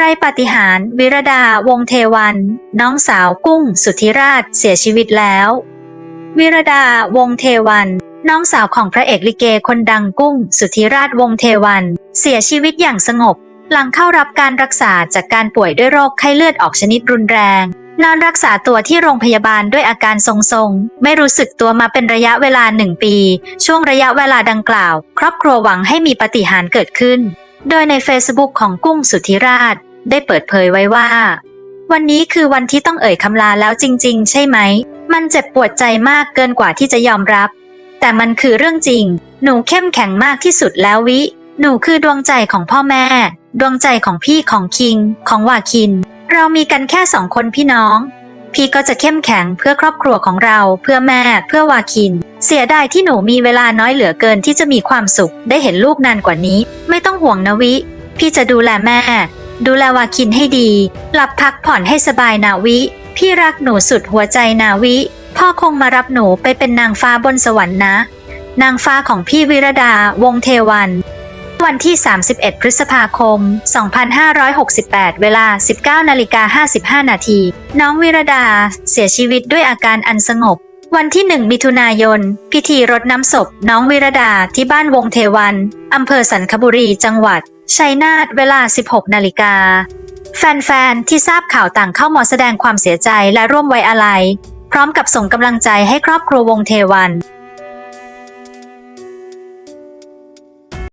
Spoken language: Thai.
ไรปาฏิหาริย์วิรดาวงเทวัน น้องสาวกุ้งสุธิราชเสียชีวิตแล้ว วิรดาวงเทวัน น้องสาวของพระเอกลิเกคนดังกุ้ง สุธิราชวงเทวัน เสียชีวิตอย่างสงบ หลังเข้ารับการรักษาจากการป่วยด้วยโรคไข้เลือดออกชนิดรุนแรง นอนรักษาตัวที่โรงพยาบาลด้วยอาการทรงๆ ไม่รู้สึกตัวมาเป็นระยะเวลาหนึ่งปี ช่วงระยะเวลาดังกล่าว ครอบครัวหวังให้มีปฏิหารเกิดขึ้นโดยใน Facebook ของกุ้งสุธิราช ได้เปิดเผยไว้ว่า วันนี้คือวันที่ต้องเอ่ยคำลาแล้วจริง ๆ ใช่ไหม มันเจ็บปวดใจมากเกินกว่าที่จะยอมรับ แต่มันคือเรื่องจริง หนูเข้มแข็งมากที่สุดแล้ววิ หนูคือดวงใจของพ่อแม่ ดวงใจของพี่ของคิง ของวาคิน เรามีกันแค่สองคนพี่น้อง พี่ก็จะเข้มแข็งเพื่อครอบครัวของเรา เพื่อแม่ เพื่อวาคิน เสียดายที่หนูมีเวลาน้อยเหลือเกินที่จะมีความสุข ได้เห็นลูกนานกว่านี้ ไม่ต้องห่วงนะวิ พี่จะดูแลแม่ ดูแลวาคินให้ดี หลับพักผ่อนให้สบายนาวิ พี่รักหนูสุดหัวใจนาวิ พ่อคงมารับหนูไปเป็นนางฟ้าบนสวรรค์นะ นางฟ้าของพี่วิรดาวงเทวัน วันที่ 31 พฤษภาคม 2568 เวลา 19นาฬิกา55 นาที น้องวิรดาเสียชีวิตด้วยอาการอันสงบวันที่ 1 มิถุนายน พิธีรดน้ำศพ น้องวิรดาที่บ้านวงเทวัน อำเภอสันคบุรี จังหวัด ชัยนาทเวลา 16 นาฬิกา แฟนๆ ที่ทราบข่าวต่างเข้ามาแสดงความเสียใจและร่วมไว้อาลัย พร้อมกับส่งกำลังใจให้ครอบครัววงเทวัน